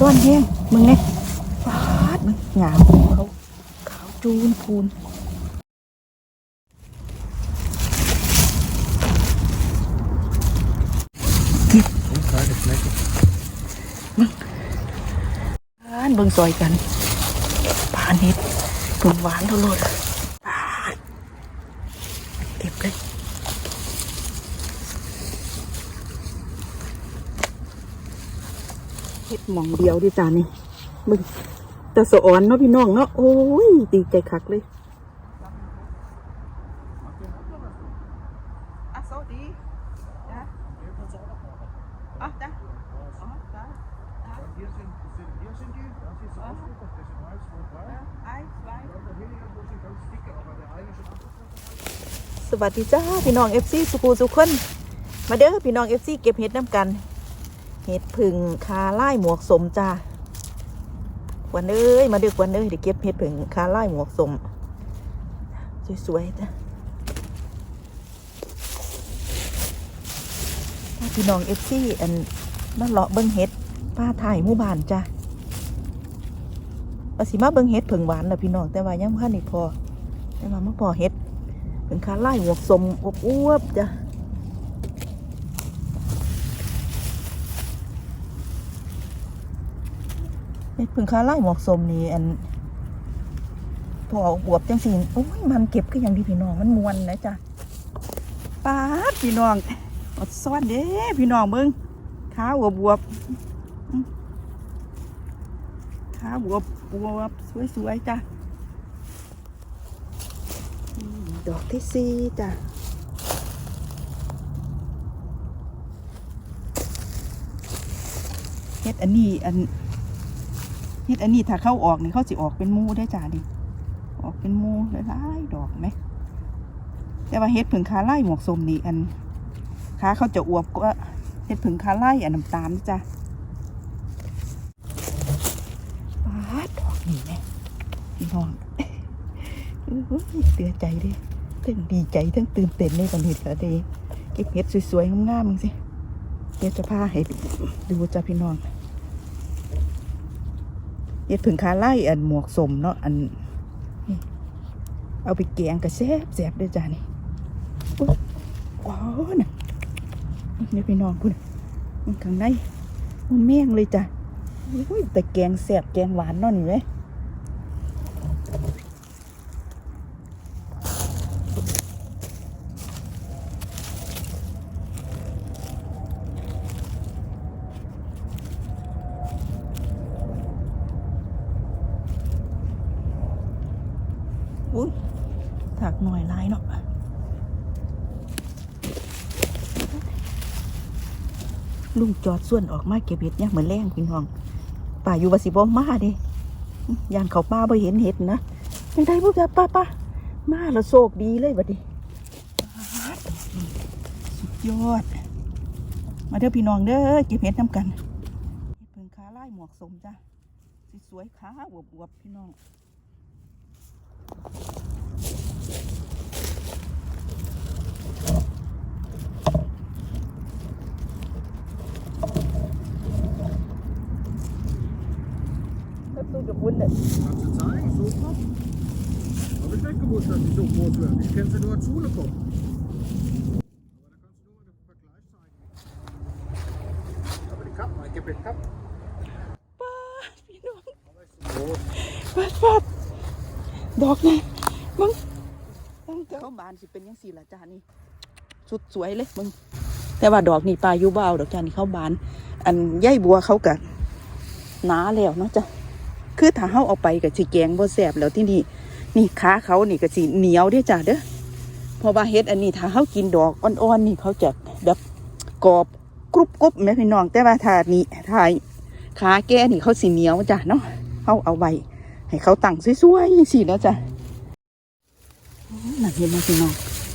ต้นแห้งมึงเนี่ยฟาดมึงหยาของเขาขาวจูนพูนอ่านเบิ่งซอยกันผ่านเห็ดผงหวานเท่าโลดปาดเก็บเลย เห็ดหมองเดียวดิจ้านี่มึงแต่สะออนเนาะพี่น้องเนาะโอ้ยตีใจคักเลยสวัสดีจ้าพี่น้องเอฟซีสุกูสุขคนมาเด้อพี่น้องเอฟซีเก็บเห็ดน้ำกัน เห็ดผึ่งคาไล่หมวกสมจ้าควันเอ้ยมาด้อควันเอ้ยเดี๋ยวเก็บเห็ดผึ่งคาไล่หมวกสม สวยๆจ้ะพี่น้องเอฟซีอันนั่นเลาะเบิ้งเห็ดป้าถ่ายมู่บ้านจ้ะว่าสิมาเบิ้งเห็ดผึ่งหวานนะพี่น้องแต่ว่ายังพันอีกพอ แต่ว่ามาพอเห็ดเป็นคาไล่หมวกสมอบอวบๆจ้ะ เฮ็ดพิ่งคาไล่หมวกสมนี่อันพออวบจังสิโอ้ยมันเก็บก็ย่างที่พี่น้องมันมวนนะจ๊ะป้าดพี่น้องอดซ่อนเด้พี่น้องเบิ้งขาอวบวบขาบวบอวบสวยๆจ้ะดอกที่สี่จ้ะเฮ็ดอันนี้อัน ฮ็ดอันนี้ถ้าเข้าออกนี่เขาสิออกเป็นมูได้จ้าดิออกเป็นมูหลายดอกไหมแต่ว่าเฮ็ดผึ่งคาไล่หมวกสมนี่อันขาเขาจะอวบก็เฮ็ดผึ่งคาไล่อันน้ำตาลจ้ะปาดดอกนี่แม่พี่น้องอุ้ยเสียใจดิทั้งดีใจทั้งตื่นเต้นในตอนนี้ก็ดีเก็บเห็ดสวยๆงามๆมึงสิเดี๋ยวจะพาให้ดูจ้าพี่น้อง เย็ดผึ่งขาไล่อันหมวกสมเนาะอันนี่เอาไปแกงกับแซบแซบด้วยจ้านี่อุ๊ยว้าวน่ะนี่พี่น้องคุณมันข้างในมันแม่งเลยจ้ะอุ้ยแต่แกงแซบแกงหวานเนาะนี่เว้ย อุ้ยถักหน่อยลายเนาะ ลุงจอดส่วนออกมาเก็บเห็ดเนี่ยเหมือนแรงพี่น้องป่าอยู่บาสิบอมาเดิยานเขาป้าไปเห็นเห็ดนะยังได้พวกจะป้าป้ามาล้วโศกดีเลยบัดนี้สุดยอด มาเด้อพี่น้องเด้อเก็บเห็ดน้ำกันเห็ดเพิ่งขาไล่หมวกสมจ้ะสิสวยขาอวบๆพี่น้อง Hast du gewundert? Kannst du zeigen, so groß? Habe ich nicht gewusst, dass die so groß werden. Ich kenne sie nur als Schule kommen. Aber da kannst du nur mal den Vergleich zeigen. Aber die Kappen, ich gebe den Kappen. ป้าพี่น้อง Aber ist so groß. ปาดอกไงมึงตั้าบานสิเป็นยังสี่ละจ้านี่สุดสวยเลยมึง แต่ว่าดอกนี่ปลายู่เบเอาดอกจานี่เข้าบาน อันใยบัวเขากัดหนาแล้วเนาะจ้ะ คือถ้าเขาเอาไปกับสีแกงบ่แสบแล้วที่นี่นี่ขาเขานี่ก็สีเหนียวเด้จ้าเด้อเพราะว่าเฮ็ดอันนี้ถ้าเขากินดอกอ่อนๆนี่เขาจะแบบกรอบกรุบกรุบแม่พี่น้องแต่ว่าถ้านี่ถ้าขาแก่นี่เขาสีเหนียวจ้ะเนาะเขาเอาไว้ให้เขาตั้งสวยๆยังสี่นะจ๊ะนั่นเห็นไหมพี่น้อง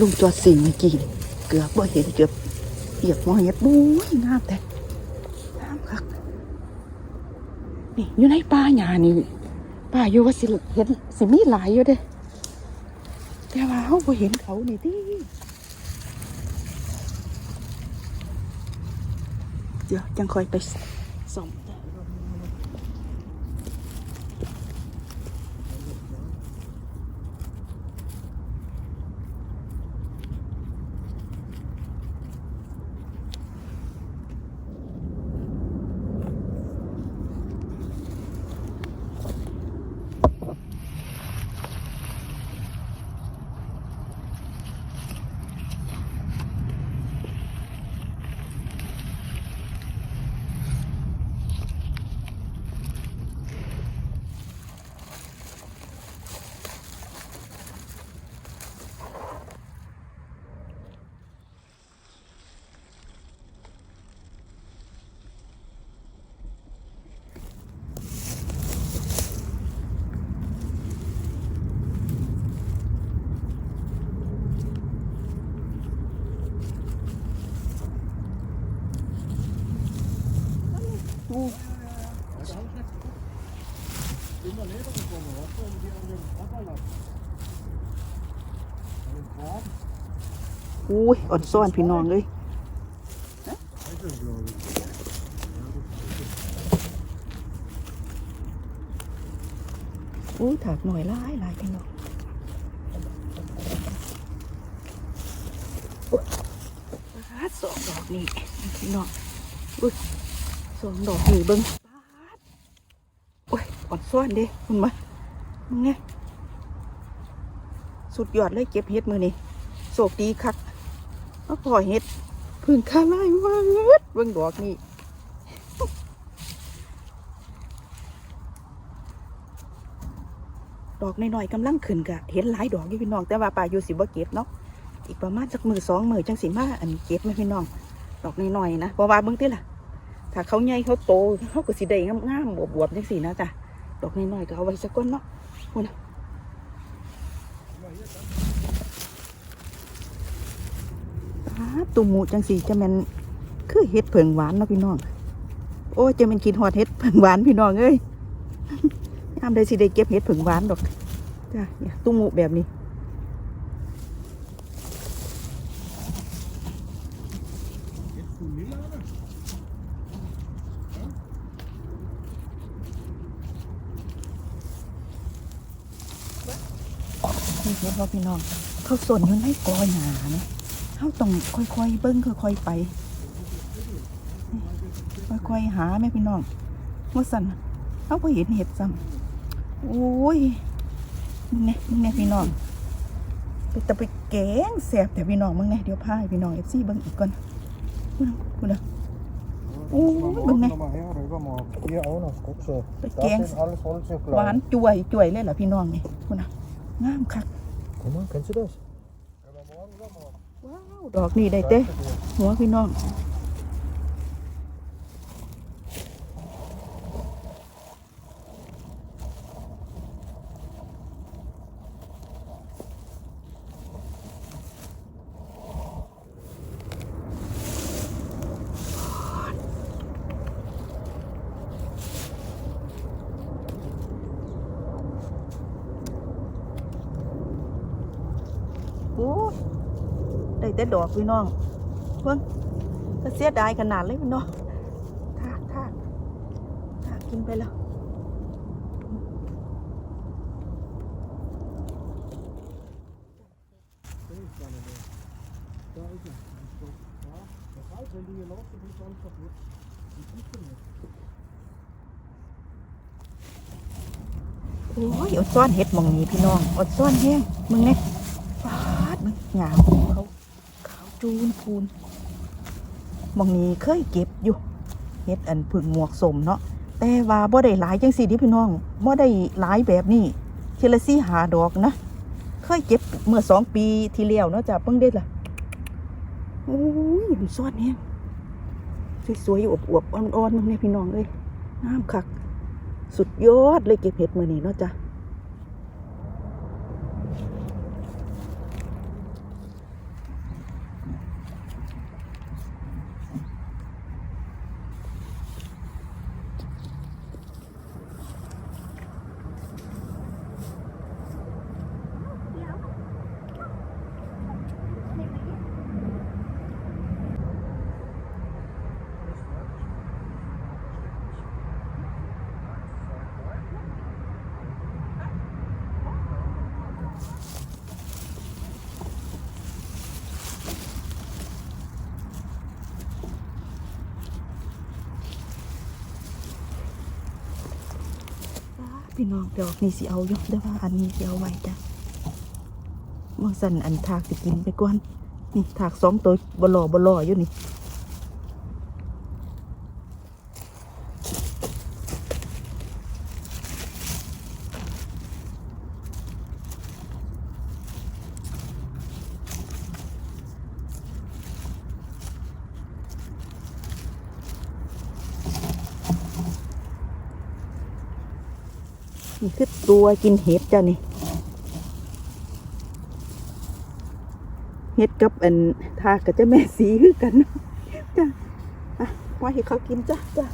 ลุงจอดสิงเมื่อกี้เกือบบ่เห็นเกือบเหยียบมอเห็ดบุ้ยงามแต่งามคัก นี่อยู่ในป่าหญ้านี่ป่าอยู่ว่าสิเห็นสิมีหลายอยู่เด้แต่ว่าเขาบ่เห็นเขานี่ที่เดี๋ยวจังคอยไปส่อง อุ้ยอ่อนซ้อนพี่น้องเลยอุ้ยถากหน่อยลายลายพี่น้องสองดอกนี่พี่น้องอุ้ย สองดอกนี่เบิ้งโอ้ยอ่อนซ่อนด้คุณมามึงเนี่ยสุดยอดเลยเก็บเฮ็ดมือนี่โศกดีคักมาพอยเฮ็ดพึ่งคาไล่มากเบิ้งดอกนี่ดอกน้อยๆกำลังขึ้นกะเห็นหลายดอกอยู่พี่น้อง แต่ว่าป่าอยู่สิบ่เก็บเนาะอีกประมาณสักมือสองมือจังสิมาอันเก็บไหมพี่น้อง ดอกน้อยๆนะเพราะว่าเบิ่งติล่ะ ถ้าเขาใหญ่เขาโตเขาก็สิได้งามๆบวบๆจังสินะจ้ะดอกน้อยๆก็เอาไว้สักก้อนเนาะคุณนะตุ่มหมูจังสีจะแมนคือเห็ดเผิงหวานเนาะพี่น้องโอ้จะม่นกินฮอดเห็ดเผิงหวานพี่น้องเอ้ยยามใดสิได้เก็บเห็ดผึ่งหวานดอกจ้ะตุ้มหมูแบบนี้ นี่เห็นว่าพี่น้อง เขาสนอยู่ในกอหนาเนี่ยเขาต้องค่อยๆเบิ้งค่อยๆไปนี่ค่อยๆหาแม่พี่น้องว่าสั่นเขาไ่เห็นเห็ดซ้ำโอ้ยมึงเนี่ยมึงเนี่ยพี่น้องไปตะไปแกงแสบแต่พี่น้องมึงเนี่ยเดี๋ยวพาให้พี่น้องเอฟซีเบิ้งอีกก่อนคุณคุณนะ Ja, Oh, das guck machen wir mal. auch noch mal her oder übermorgen. Hier auch noch, guck so. Das Das Gängs- sind alles Holzstücke. หวานจ่วยจ่วยเลยเหรอพี่น้องนี่คุณนะ งามคัก Guck mal, kennst du das? Aber morgen übermorgen. ว้าว ดอกนี่ได้เต้ Danke dir. หัวพี่น้อง โอ้ได้แต่ดอกพี่น้องเพื่อก็เสียดายขนาดเลยพี่น้องทากทากทากกินไปแล้วโอ้ยอดซ้อนเห็ดมองนี้พี่น้องอดซ้อนแห้งมึงเนี่ย ดมึงหยาเขาขาวจูนคูนหมองนี้เคยเก็บอยู่เห็ดอันผึ่งหมวกสมเนาะแต่ว่าบ่ได้หลายจังสี่ที่พี่น้องบ่ได้หลายแบบนี้เทละสี่หาดอกนะเคยเก็บเมื่อสองปีที่แล้วเนาะจ้ะเพิ่งได้ล่ะโอ้ยมันซ่อนแห้งสวยๆอวบๆอ่อนๆมึงเนี่ยพี่น้องเอ้ยงามคัก สุดยอดเลยเก็บเห็ดมือนี้เนาะจ้ะ พี่น้องดอกนี่สิเอายกได้ว่าอันนี้สิเอาไว้จ้ะมื่อสันอันถากจะกินไปก่อนนี่ถากสองตัวบลอบลออยู่นี่ นี่คือตัวกินเห็ดเจ้านี่เห็ดกับอันทากับเจ้าแม่สีคือกันจ้ะอะว่าให้เขากินจ้ะจ้ะ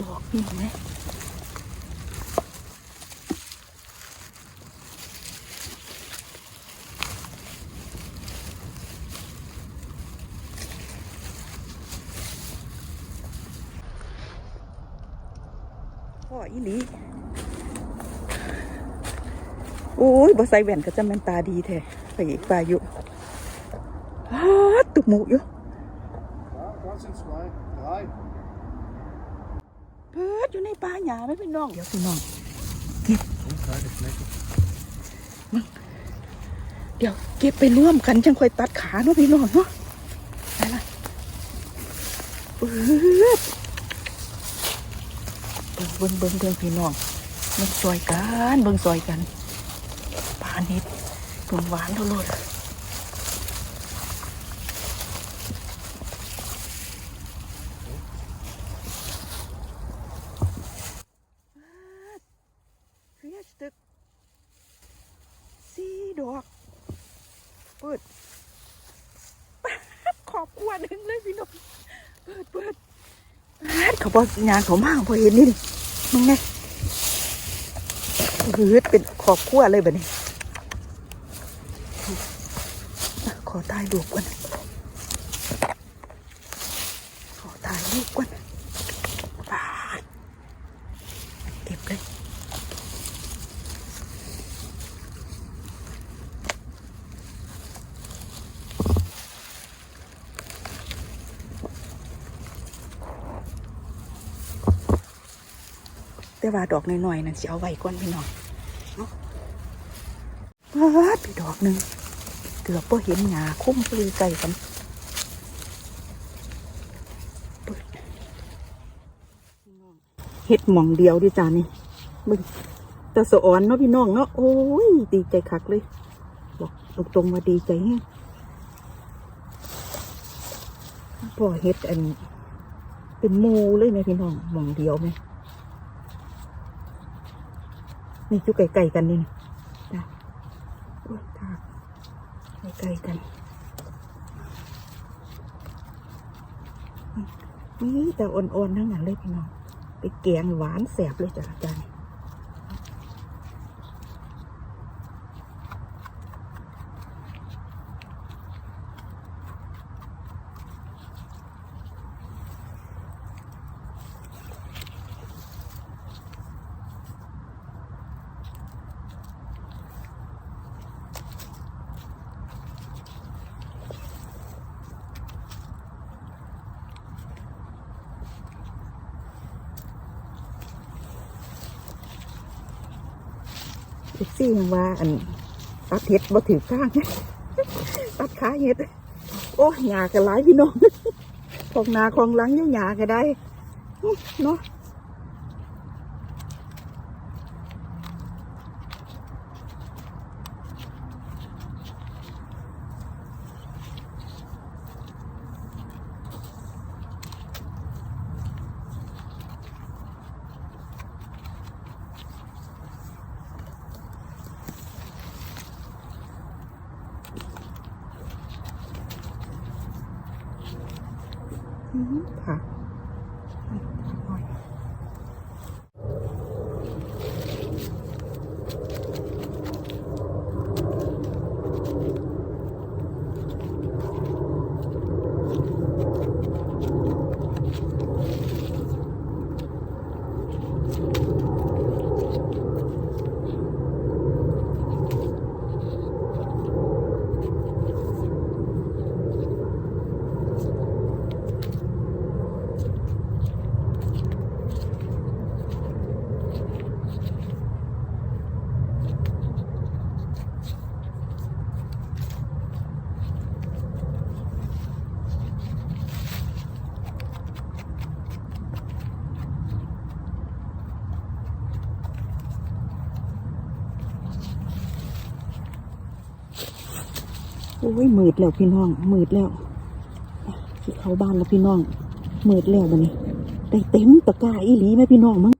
ดอกกนี่นไหม พ่ออีหลีโอ้ยบ่ใส่แว่นก็จะแม่นตาดีแท้ไปอีกปลาอยู่อ้าตุกหมูอยู่เพิดอยู่ในป่าหญ้าไม่พี่น้อง เดี๋ยวพี่น้อง Und kleine Flecke. เดี๋ยวเก็บไปร่วมกันจังค่อยตัดขาเนาะพี่น้องเนาะไปละเปิด เบิ่งเบิ่งเบิ่งพี่น้องเบิ่งซอยกันเบิ่งซอยกันปลานิดผงหวานโลดเฟียสตึกสีดอกเปิดขอบกวนหนึ่งเลยพี่น้องเปิดเปิดแอดเขาบอกงานเขามากพอเห็นนี่ดิ มึงไงหืดเป็นขอบขั้วเลยแบบนี้ ขอตายดูก่อนขอตายดูก่อนปาดเก็บเลย แต่ว่าดอกน้อยๆนั่นสิเอาไว้ก่อนพี่น้องเนาะว้าดดอกหนึ่งเกือบพอเห็นหงาคุ้มปลือไก่กันเปิดเฮ็ดหม่องเดียวดิจ้านี่มึงต่สะอ่อนเนาะพี่น้องเนาะโอ้ยดีใจคักเลย บอกตรงๆว่าดีใจแฮงพ่อเฮ็ดอัน เป็นมูเลยไหมพี่น้องหม่องเดียวไหม นี่อยู่ไก่ๆกันนี่นะจ้ะโอ้ยทาไก่ๆกันนี่แต่อ่อนๆทั้งนั้นเลยพี่น้องไปแกงหวานแสบเลยจ้ะอาจ เอ็กซี่ยังว่าอันตัดเห็ดบ่ถือข้างตัดขาเห็ด โอ้ยหยากันหลายพี่น้องของนาของหลังยังหยาก็ได้เนาะ อืมค่ะโอ้ยมืดแล้วพี่น้องมืดแล้วที่เขาบ้านแล้วพี่น้องมืดแล้วบันนี้ได้เต็มตะกร้าอีหลีไหมพี่น้องมั้ง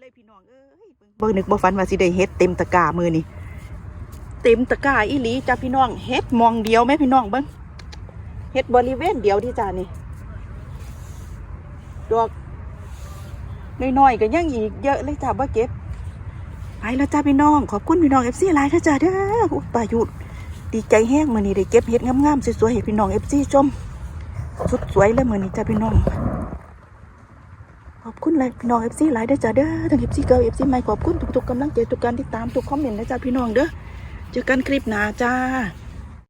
เลยพี่น้องเอ้ยเบิ่ง นึกบ่ฝันว่าสิได้เฮ็ดเต็มตะกร้ามือนี่เต็มตะกร้าอีหลีจ้าพี่น้องเฮ็ดมองเดียวไหมพี่น้องเบิ่งเฮ็ดบริเวณเดียวที่จ้านี่ดอกน้อยๆก็ยังอีกเยอะเลยจ้าบ่เก็บไปแล้วจ้าพี่น้องขอบคุณพี่น้องเอฟซีหลายนะจ้าเด้ออุ๊ยปายุดดีใจแห้งมือนี้ได้เก็บเห็ดงามๆสวยๆให้พี่น้องเอฟซีชมสุดสวยเลยมือนี้จ้าพี่น้อง อบคุณเลยพี่น้องเอฟซีหลายเด้อจ้าเด้อทั้งเอฟซีเก่าเอฟซีใหม่ขอบคุณทุกๆกำลังใจทุกการติดตามทุกคอมเมนต์นะจ้าพี่น้องเด้อเจอกันคลิปหน้าจ้า